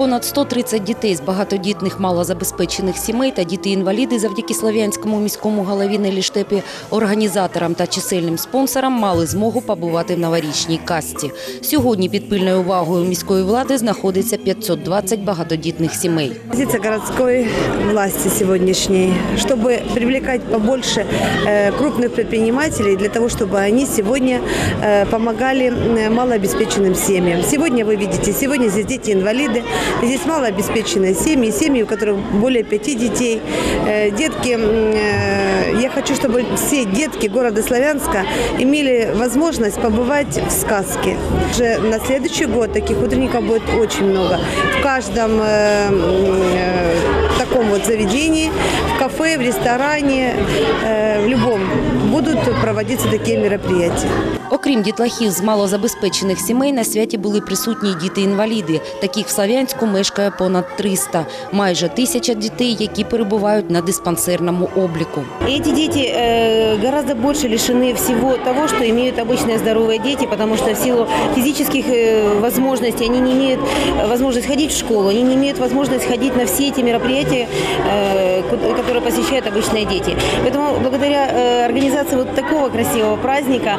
Понад 130 дітей з багатодітних малозабезпечених сімей та діти-інваліди завдяки Слов'янському міському голові Нелі Штепі, організаторам та чисельним спонсорам мали змогу побувати в новорічній касті. Сьогодні під пильною увагою міської влади знаходиться 520 багатодітних сімей. Позиция городской власти сегодняшней, чтобы привлекать побольше э, крупных предпринимателей для того, чтобы они сегодня э, помогали э, малообеспеченным семьям. Сегодня вы видите, сегодня здесь дети-инвалиды, Здесь малообеспеченные семьи, семьи, у которых более пяти детей. Э, Детки, э, я хочу, чтобы все детки города Славянска имели возможность побывать в сказке. Уже на следующий год таких утренников будет очень много. В каждом э, таком вот заведении, в кафе, в ресторане, в любом будут проводиться такие мероприятия. Окрім дітлахів з малозабезпечених сімей, на святі були присутні й діти-інваліди. Таких в Слов'янську мешкає понад 300. Майже тисяча дітей, які перебувають на диспансерному обліку. И Эти дети э, гораздо больше лишены всего того, что имеют обычные здоровые дети, потому что в силу физических э, возможностей они не имеют э, возможность ходить в школу, они не имеют возможность ходить на все эти мероприятия, э, ку- которые посещают обычные дети. Поэтому благодаря э, организации вот такого красивого праздника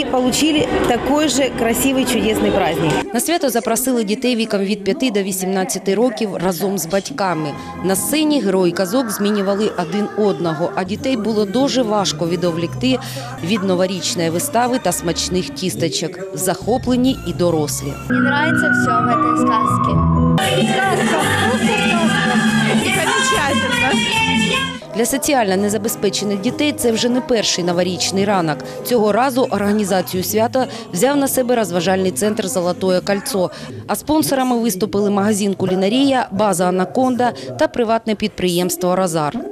они получили такой же красивый чудесный праздник. На свято запросили дітей віком від 5 до 18 років разом з батьками. На сцені герої казок змінювали один одного, а дітей було дуже важко відволікти від новорічної вистави та смачних тістечок. Захоплені і дорослі. Мне нравится все в этой сказке. Для соціально незабезпечених дітей це вже не перший новорічний ранок. Цього разу організацію свята взяв на себе розважальний центр Золотое кольцо. А спонсорами виступили магазин Кулінарія, база Анаконда та приватне підприємство Розар.